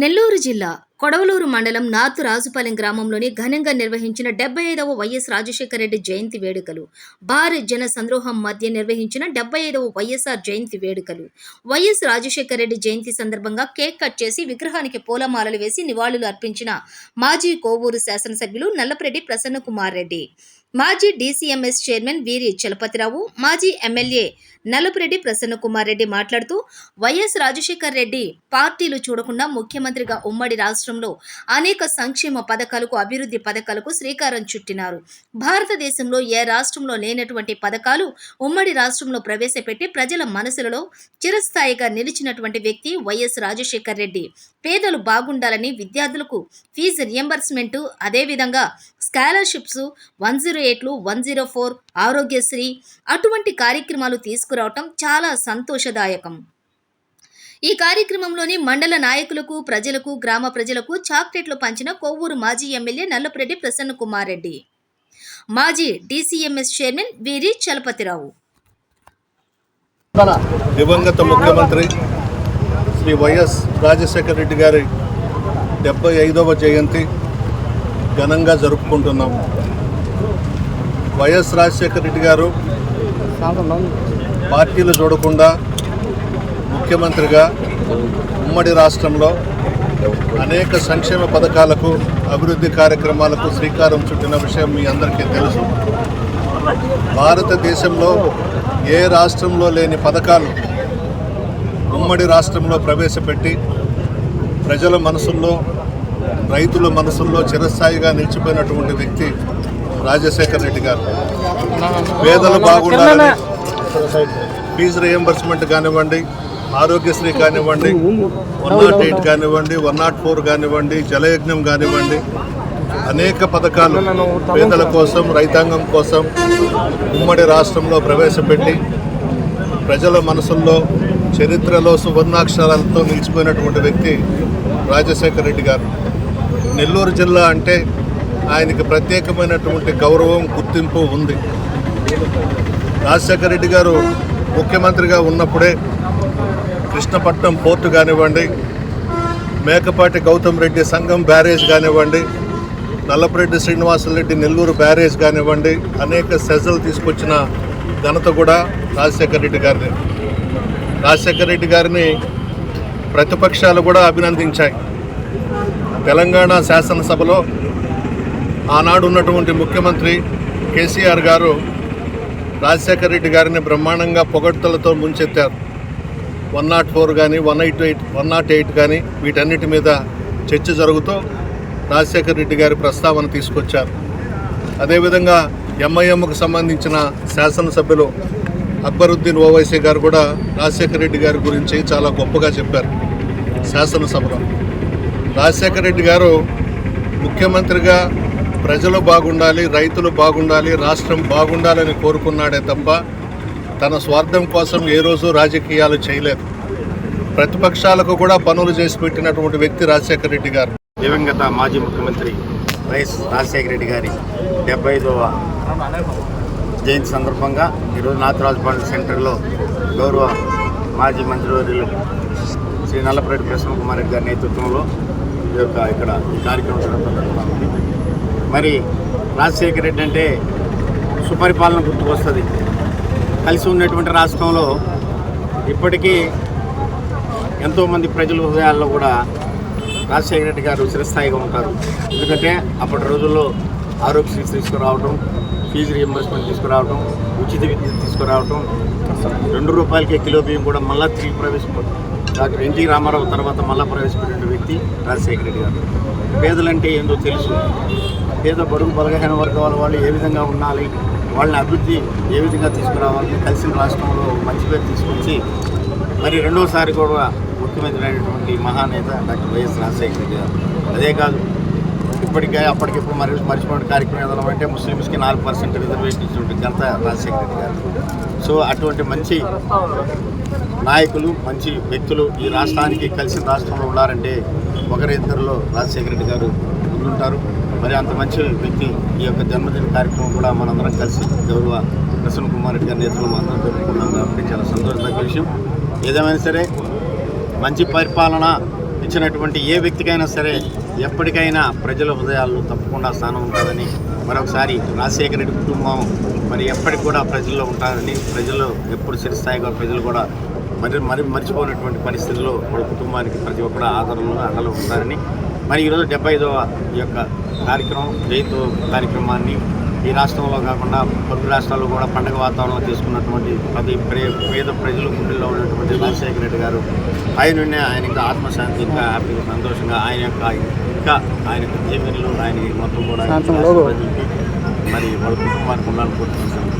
నెల్లూరు జిల్లా కొడవలూరు మండలం నాతు రాజుపాలెం గ్రామంలోని ఘనంగా నిర్వహించిన డెబ్బై ఐదవ వైఎస్ రాజశేఖర రెడ్డి జయంతి వేడుకలు. భారీ జన సంద్రోహం మధ్య నిర్వహించిన డెబ్బై ఐదవ వైఎస్ఆర్ జయంతి వేడుకలు. వైఎస్ రాజశేఖర రెడ్డి జయంతి సందర్భంగా కేక్ కట్ చేసి విగ్రహానికి పూలమాలలు వేసి నివాళులు అర్పించిన మాజీ కోవూరు శాసనసభ్యులు నల్లపరెడ్డి ప్రసన్నకుమార్ రెడ్డి. మాజీ డీసీఎంఎస్ చైర్మన్ వీరి చలపతిరావు మాజీ ఎమ్మెల్యే నలుపురెడ్డి ప్రసన్న కుమార్ రెడ్డి మాట్లాడుతూ వైఎస్ రాజశేఖర్ రెడ్డి పార్టీలు చూడకుండా ముఖ్యమంత్రిగా ఉమ్మడి రాష్ట్రంలో అనేక సంక్షేమ పథకాలకు అభివృద్ధి పథకాలకు శ్రీకారం చుట్టినారు. భారతదేశంలో ఏ రాష్ట్రంలో లేనటువంటి పథకాలు ఉమ్మడి రాష్ట్రంలో ప్రవేశపెట్టి ప్రజల మనసులలో చిరస్థాయిగా నిలిచినటువంటి వ్యక్తి వైఎస్ రాజశేఖర్ రెడ్డి. పేదలు బాగుండాలని విద్యార్థులకు ఫీజు రియంబర్స్మెంట్ అదేవిధంగా స్కాలర్షిప్స్ వన్ జీరో ఎయిట్లు వన్ జీరో ఫోర్ ఆరోగ్యశ్రీ అటువంటి కార్యక్రమాలు తీసుకురావటం చాలా సంతోషదాయకం. ఈ కార్యక్రమంలోని మండల నాయకులకు ప్రజలకు గ్రామ ప్రజలకు చాక్లెట్లు పంచిన కొవ్వూరు మాజీ ఎమ్మెల్యే నల్లపురెడ్డి ప్రసన్న కుమార్ రెడ్డి మాజీ డీసీఎంఎస్ చైర్మన్ వీరి చలపతిరావు. దివంగత ముఖ్యమంత్రి శ్రీ వైఎస్ రాజశేఖర రెడ్డి గారి డెబ్బై ఐదవ జయంతి ఘనంగా జరుపుకుంటున్నాం వైఎస్ రాజశేఖర రెడ్డి గారు పార్టీలు చూడకుండా ముఖ్యమంత్రిగా ఉమ్మడి రాష్ట్రంలో అనేక సంక్షేమ పథకాలకు అభివృద్ధి కార్యక్రమాలకు శ్రీకారం చుట్టిన విషయం మీ అందరికీ తెలుసు. భారతదేశంలో ఏ రాష్ట్రంలో లేని పథకాలు ఉమ్మడి రాష్ట్రంలో ప్రవేశపెట్టి ప్రజల మనసుల్లో రైతుల మనసుల్లో చిరస్థాయిగా నిలిచిపోయినటువంటి వ్యక్తి రాజశేఖర్ రెడ్డి గారు. పేదలు బాగుండాలని ఫీజు రియంబర్స్మెంట్ కానివ్వండి ఆరోగ్యశ్రీ కానివ్వండి వన్ నాట్ ఎయిట్ కానివ్వండి వన్ నాట్ ఫోర్ కానివ్వండి జలయజ్ఞం కానివ్వండి అనేక పథకాలు పేదల కోసం రైతాంగం కోసం ఉమ్మడి రాష్ట్రంలో ప్రవేశపెట్టి ప్రజల మనసుల్లో చరిత్రలో సువర్ణాక్షరాలతో నిలిచిపోయినటువంటి వ్యక్తి రాజశేఖర రెడ్డి గారు. నెల్లూరు జిల్లా అంటే ఆయనకి ప్రత్యేకమైనటువంటి గౌరవం గుర్తింపు ఉంది. రాజశేఖర రెడ్డి గారు ముఖ్యమంత్రిగా ఉన్నప్పుడే కృష్ణపట్నం పోర్టు కానివ్వండి మేకపాటి గౌతమ్ రెడ్డి సంఘం బ్యారేజ్ కానివ్వండి నల్లపరెడ్డి శ్రీనివాసరెడ్డి నెల్లూరు బ్యారేజ్ కానివ్వండి అనేక సెజలు తీసుకొచ్చిన ఘనత కూడా రాజశేఖర రెడ్డి గారిని రాజశేఖర రెడ్డి గారిని ప్రతిపక్షాలు కూడా అభినందించాయి. తెలంగాణ శాసనసభలో ఆనాడు ఉన్నటువంటి ముఖ్యమంత్రి కేసీఆర్ గారు రాజశేఖర రెడ్డి గారిని బ్రహ్మాండంగా పొగడ్తలతో ముంచెత్తారు. వన్ నాట్ ఫోర్ కానీ one eight eight one nought eight కానీ వీటన్నిటి మీద చర్చ జరుగుతూ రాజశేఖర రెడ్డి గారి ప్రస్తావన తీసుకొచ్చారు. అదేవిధంగా ఎంఐఎంకు సంబంధించిన శాసనసభ్యులు అక్బరుద్దీన్ ఓవైసీ గారు కూడా రాజశేఖర రెడ్డి గారి గురించి చాలా గొప్పగా చెప్పారు శాసనసభలో. రాజశేఖర రెడ్డి గారు ముఖ్యమంత్రిగా ప్రజలు బాగుండాలి రైతులు బాగుండాలి రాష్ట్రం బాగుండాలని కోరుకున్నాడే తప్ప తన స్వార్థం కోసం ఏ రోజు రాజకీయాలు చేయలేదు. ప్రతిపక్షాలకు కూడా పనులు చేసి పెట్టినటువంటి వ్యక్తి రాజశేఖర రెడ్డి గారు. దివంగత మాజీ ముఖ్యమంత్రి వైఎస్ రాజశేఖర రెడ్డి గారి డెబ్బై ఐదవ జయంతి సందర్భంగా ఈరోజు నాథరాజపాలెం సెంటర్లో గౌరవ మాజీ మంత్రివర్యులు శ్రీ నల్లపరెడ్డి ప్రసన్న కుమార్ రెడ్డి గారి నేతృత్వంలో ఈ యొక్క ఇక్కడ ఈ కార్యక్రమం జరగడం మరి రాజశేఖర రెడ్డి అంటే సుపరిపాలన గుర్తుకొస్తుంది. కలిసి ఉన్నటువంటి రాష్ట్రంలో ఇప్పటికీ ఎంతోమంది ప్రజల హృదయాల్లో కూడా రాజశేఖర రెడ్డి గారు చిరస్థాయిగా ఉంటారు. ఎందుకంటే అప్పటి రోజుల్లో ఆరోగ్యశ్రీ తీసుకురావడం ఫీజు రియంబర్స్మెంట్ తీసుకురావటం ఉచిత విద్య తీసుకురావటం రెండు రూపాయలకే కిలో బియ్యం కూడా మళ్ళా తిరిగి ప్రవేశపెట్టు డాక్టర్ ఎన్టీ రామారావు తర్వాత మళ్ళా ప్రవేశపెట్టిన వ్యక్తి రాజశేఖర రెడ్డి గారు. పేదలంటే ఏందో తెలుసు. పేద బడుగు బలహీన వర్గాల వాళ్ళు ఏ విధంగా ఉండాలి వాళ్ళని అభివృద్ధి ఏ విధంగా తీసుకురావాలి కలిసిన రాష్ట్రంలో మంచి పేరు తీసుకొచ్చి మరి రెండోసారి కూడా ముఖ్యమంత్రి అయినటువంటి మహానేత డాక్టర్ వైఎస్ రాజశేఖర రెడ్డి గారు. అదే కాదు ఇప్పటికే అప్పటికిప్పుడు మరి మర్చిపోయిన కార్యక్రమం ఏదైనా అంటే ముస్లిమ్స్కి నాలుగు పర్సెంట్ రిజర్వేషన్ ఇచ్చినటువంటి ఘనత రాజశేఖర రెడ్డి గారు. సో అటువంటి మంచి నాయకులు మంచి వ్యక్తులు ఈ రాష్ట్రానికి కలిసిన రాష్ట్రంలో ఉన్నారంటే ఒకరిద్దరిలో రాజశేఖర రెడ్డి గారు ఉంటారు. మరి అంత మంచి వ్యక్తి ఈ యొక్క జన్మదిన కార్యక్రమం కూడా మనందరం కలిసి గౌరవ ప్రసన్న కుమార్ రెడ్డి గారి నేతలు అందరం జరుపుకున్నాం కాబట్టి చాలా సంతోషదగ్గ విషయం. ఏదేమైనా సరే మంచి పరిపాలన ఇచ్చినటువంటి ఏ వ్యక్తికైనా సరే ఎప్పటికైనా ప్రజల హృదయాల్లో తప్పకుండా స్థానం ఉంటుందని మరొకసారి రాజశేఖర రెడ్డి కుటుంబం మరి ఎప్పటికి కూడా ప్రజల్లో ఉంటారని ప్రజలు ఎప్పుడు చిరస్థాయిగా ప్రజలు కూడా మరి మరి మర్చిపోయినటువంటి పరిస్థితుల్లో వాళ్ళ కుటుంబానికి ప్రతి ఒక్కరు ఆదరణలో అండలో ఉంటారని మరి ఈరోజు డెబ్బై ఐదవ ఈ యొక్క కార్యక్రమం జయంతి కార్యక్రమాన్ని ఈ రాష్ట్రంలో కాకుండా పలు రాష్ట్రాల్లో కూడా పండగ వాతావరణంలో తీసుకున్నటువంటి ప్రతి ప్రే- పేద ప్రజలు గుండెల్లో ఉన్నటువంటి రాజశేఖర రెడ్డి గారు ఆయన ఉండే ఆయన ఇంకా ఆత్మశాంతి ఇంకా హ్యాపీగా సంతోషంగా ఆయన యొక్క ఇంకా ఆయన యొక్క దీవెనలు ఆయన మొత్తం కూడా ప్రజలకి మరి వాళ్ళ కుటుంబానికి ఉండాలని కోరుకుంటున్నాను.